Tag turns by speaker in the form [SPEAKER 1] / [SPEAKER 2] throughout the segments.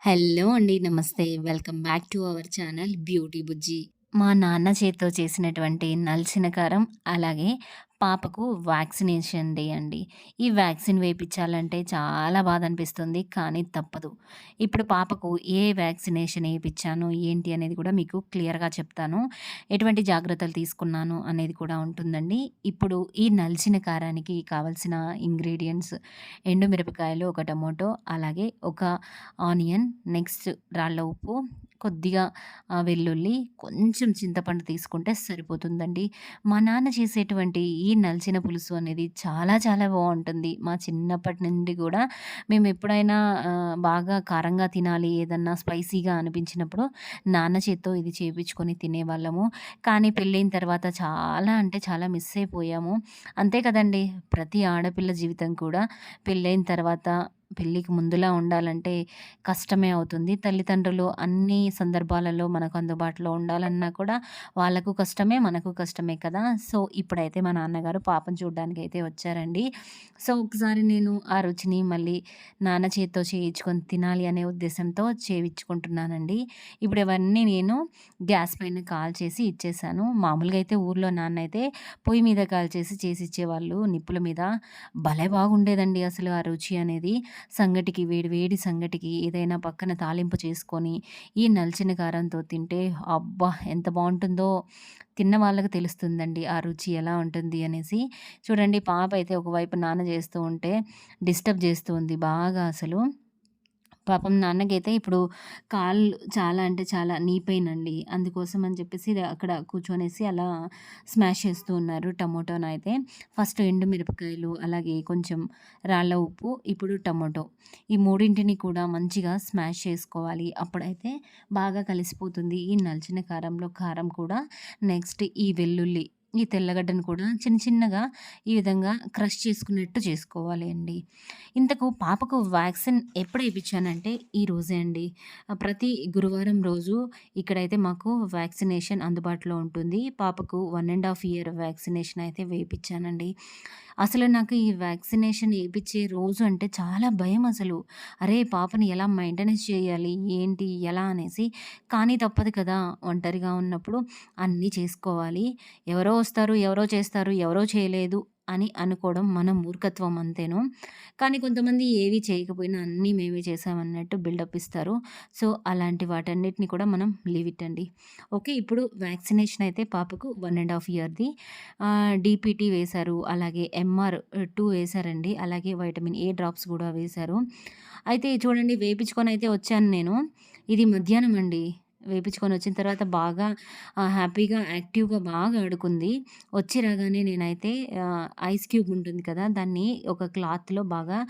[SPEAKER 1] Hello అండి. నమస్తే. Welcome back to our channel beauty Bujji. మా నాన్న చేత్తో చేసినటువంటి నల్సిన కారం, అలాగే పాపకు వ్యాక్సినేషన్ డే అండి. ఈ వ్యాక్సిన్ వేయించాలంటే చాలా బాధ అనిపిస్తుంది. కానీ తప్పదు. ఇప్పుడు పాపకు ఏ వ్యాక్సినేషన్ వేయించాను ఏంటి అనేది కూడా మీకు క్లియర్‌గా చెప్తాను. ఎటువంటి జాగ్రత్తలు తీసుకున్నాను అనేది కూడా ఉంటుందండి. ఇప్పుడు ఈ నలిచిన కారానికి కావాల్సిన ఎండు ఎండుమిరపకాయలు, ఒక టమోటో, అలాగే ఒక ఆనియన్, నెక్స్ట్ రాళ్ళ ఉప్పు, కొద్దిగా వెల్లుల్లి, కొంచెం చింతపండు తీసుకుంటే సరిపోతుందండి. మా నాన్న చేసేటువంటి ఈ ఈ నలిచిన పులుసు అనేది చాలా చాలా బాగుంటుంది మా చిన్నప్పటి నుండి కూడా మేము ఎప్పుడైనా బాగా కారంగా తినాలి, ఏదన్నా స్పైసీగా అనిపించినప్పుడు నాన్న చేత్తో ఇది చేపించుకొని తినేవాళ్ళము. కానీ పెళ్ళైన తర్వాత చాలా అంటే చాలా మిస్ అయిపోయాము. అంతే కదండీ! ప్రతి ఆడపిల్ల జీవితం కూడా పెళ్ళైన తర్వాత పెళ్ళికి ముందులా ఉండాలంటే కష్టమే అవుతుంది. తల్లిదండ్రులు అన్ని సందర్భాలలో మనకు అందుబాటులో ఉండాలన్నా కూడా వాళ్ళకు కష్టమే, మనకు కష్టమే కదా! సో, ఇప్పుడైతే మా నాన్నగారు పాపను అయితే వచ్చారండి. సో, ఒకసారి నేను ఆ రుచిని మళ్ళీ నాన్న చేత్తో చేయించుకొని తినాలి అనే ఉద్దేశంతో చేయించుకుంటున్నానండి. ఇప్పుడు ఇవన్నీ నేను గ్యాస్ పైన కాల్ చేసి ఇచ్చేసాను. మామూలుగా అయితే ఊర్లో నాన్న అయితే పొయ్యి మీద కాల్ చేసి చేసి ఇచ్చేవాళ్ళు నిప్పుల మీద. భలే బాగుండేదండి అసలు ఆ రుచి అనేది. సంగటికి వేడి వేడి సంగటికి ఏదైనా పక్కన తాలింపు చేసుకొని, ఈ నలిచిన కారంతో తింటే అబ్బా! ఎంత బాగుంటుందో తిన్న వాళ్ళకి తెలుస్తుందండి ఆ రుచి ఎలా ఉంటుంది అనేసి. చూడండి పాప అయితే ఒకవైపు నాన్న చేస్తూ ఉంటే డిస్టర్బ్ చేస్తూ ఉంది బాగా అసలు. పాపం నాన్నకైతే ఇప్పుడు కాళ్ళు చాలా అంటే చాలా నీ పెయిన్ అండి. అందుకోసం అని చెప్పేసి అక్కడ కూర్చొనేసి అలా స్మాష్ చేస్తూ ఉన్నారు టమోటోనైతే. ఫస్ట్ ఎండుమిరపకాయలు, అలాగే కొంచెం రాళ్ళ ఉప్పు, ఇప్పుడు టమోటో. ఈ మూడింటిని కూడా మంచిగా స్మాష్ చేసుకోవాలి. అప్పుడైతే బాగా కలిసిపోతుంది. ఈ నలిచిన కారంలో కారం కూడా, నెక్స్ట్ ఈ వెల్లుల్లి, ఈ తెల్లగడ్డను కూడా చిన్న చిన్నగా ఈ విధంగా క్రష్ చేసుకున్నట్టు చేసుకోవాలి అండి. ఇంతకు పాపకు వ్యాక్సిన్ ఎప్పుడు వేయించానంటే ఈ రోజే అండి. ప్రతి గురువారం రోజు ఇక్కడైతే మాకు వ్యాక్సినేషన్ అందుబాటులో ఉంటుంది. పాపకు one and half year vaccination అయితే వేయించానండి అసలు నాకు ఈ వ్యాక్సినేషన్ వేయించే రోజు అంటే చాలా భయం అసలు. అరే! పాపని ఎలా మెయింటెనెన్స్ చేయాలి, ఏంటి, ఎలా అనేసి. కానీ తప్పదు కదా! ఒంటరిగా ఉన్నప్పుడు అన్నీ చేసుకోవాలి. ఎవరో వస్తారు, ఎవరో చేస్తారు, ఎవరో చేయలేదు అని అనుకోవడం మన మూర్ఖత్వం అంతేను. కానీ కొంతమంది ఏవి చేయకపోయినా అన్నీ మేమే చేశామన్నట్టు బిల్డప్ ఇస్తారు. సో, అలాంటి వాటన్నిటిని కూడా మనం లీవ్ ఇట్ అండి. ఓకే. ఇప్పుడు వ్యాక్సినేషన్ అయితే పాపకు వన్ అండ్ హాఫ్ ఇయర్‌ది. డీపీటీ వేశారు. అలాగే ఎంఆర్ టూ వేశారండి. అలాగే వైటమిన్ ఏ డ్రాప్స్ కూడా వేశారు. అయితే చూడండి వేపిచ్చుకొనైతే వచ్చాను నేను. ఇది మధ్యాహ్నం అండి. వేపించుకొని వచ్చిన తర్వాత బాగా హ్యాపీగా, యాక్టివ్‌గా బాగా ఆడుకుంది. వచ్చి రాగానే నేనైతే ఐస్ క్యూబ్ ఉంటుంది కదా! దాన్ని ఒక క్లాత్‌లో బాగా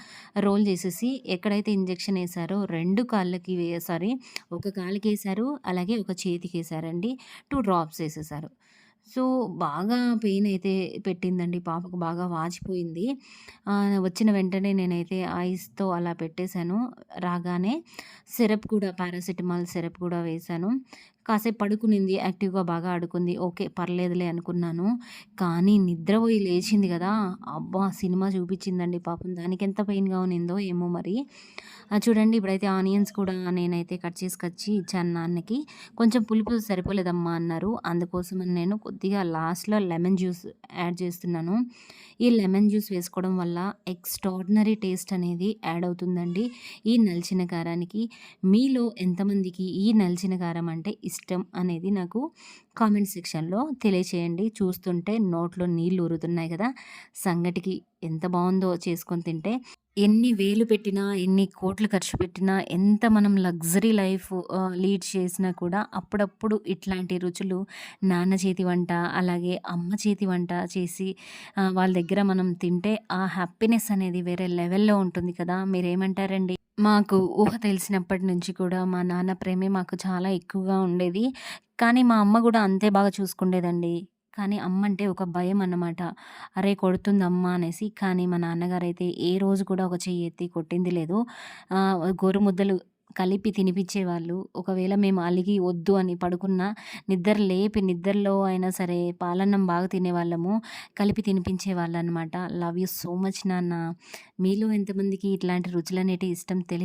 [SPEAKER 1] రోల్ చేసేసి ఎక్కడైతే ఇంజెక్షన్ వేసారో రెండు కాళ్ళకి సారీ ఒక కాలుకి వేసారు అలాగే ఒక చేతికి వేసారండి టూ డ్రాప్స్ వేసేసారు సో, బాగా పెయిన్ అయితే పెట్టిందండి. పాపకు బాగా వాచిపోయింది. వచ్చిన వెంటనే నేనైతే ఐస్‌తో అలా పెట్టేశాను. రాగానే సిరప్ కూడా పారాసిటమాల్ సిరప్ కూడా వేశాను. కాసేపు పడుకునింది. యాక్టివ్‌గా బాగా ఆడుకుంది. ఓకే. పర్లేదులే అనుకున్నాను. కానీ నిద్రపోయి లేచింది కదా అబ్బా! సినిమా చూపించిందండి పాపం. దానికి ఎంత పెయిన్‌గా ఉన్నిందో ఏమో మరి. చూడండి ఇప్పుడైతే ఆనియన్స్ కూడా నేనైతే కట్ చేసుకొచ్చి ఇచ్చాను నాన్నకి. కొంచెం పులుపు సరిపోలేదమ్మా అన్నారు. అందుకోసమని నేను కొద్దిగా లాస్ట్‌లో లెమన్ జ్యూస్ యాడ్ చేస్తున్నాను. ఈ లెమన్ జ్యూస్ వేసుకోవడం వల్ల ఎక్స్ట్రాడినరీ టేస్ట్ అనేది యాడ్ అవుతుందండి. ఈ నలిచిన కారానికి. మీలో ఎంతమందికి ఈ నలిచిన కారం అంటే ఇష్టం ఇష్టం అనేది నాకు కామెంట్ సెక్షన్‌లో తెలియచేయండి. చూస్తుంటే నోట్లో నీళ్ళు ఊరుతున్నాయి కదా సంగటికి ఎంత బాగుందో చేసుకొని తింటే. ఎన్ని వేలు పెట్టినా, ఎన్ని కోట్లు ఖర్చు పెట్టినా, ఎంత మనం లగ్జరీ లైఫ్ లీడ్ చేసినా కూడా అప్పుడప్పుడు ఇట్లాంటి రుచులు నాన్న చేతి వంట, అలాగే అమ్మ చేతి వంట చేసి వాళ్ళ దగ్గర మనం తింటే ఆ హ్యాపీనెస్ అనేది వేరే లెవెల్‌లో ఉంటుంది కదా! మీరేమంటారండి? మాకు ఊహ తెలిసినప్పటి నుంచి కూడా మా నాన్న ప్రేమే మాకు చాలా ఎక్కువగా ఉండేది. కానీ మా అమ్మ కూడా అంతే బాగా చూసుకుండేదండి. కానీ అమ్మంటే ఒక భయం అన్నమాట. అరే! కొడుతుంది అమ్మ అనేసి. కానీ మా నాన్నగారు అయితే ఏ రోజు కూడా ఒక చెయ్యి ఎత్తి కొట్టింది లేదు. గోరుముద్దలు కలిపి తినిపించేవాళ్ళు ఒకవేళ మేము అలిగి వద్దు అని పడుకున్నా నిద్ర లేపి నిద్రలో అయినా సరే పాలన్నం బాగా తినేవాళ్ళము. కలిపి తినిపించేవాళ్ళనమాట. లవ్ యూ సో మచ్ నాన్న. మీలో ఎంతమందికి ఇట్లాంటి రుచులనేటివి ఇష్టం తెలియదు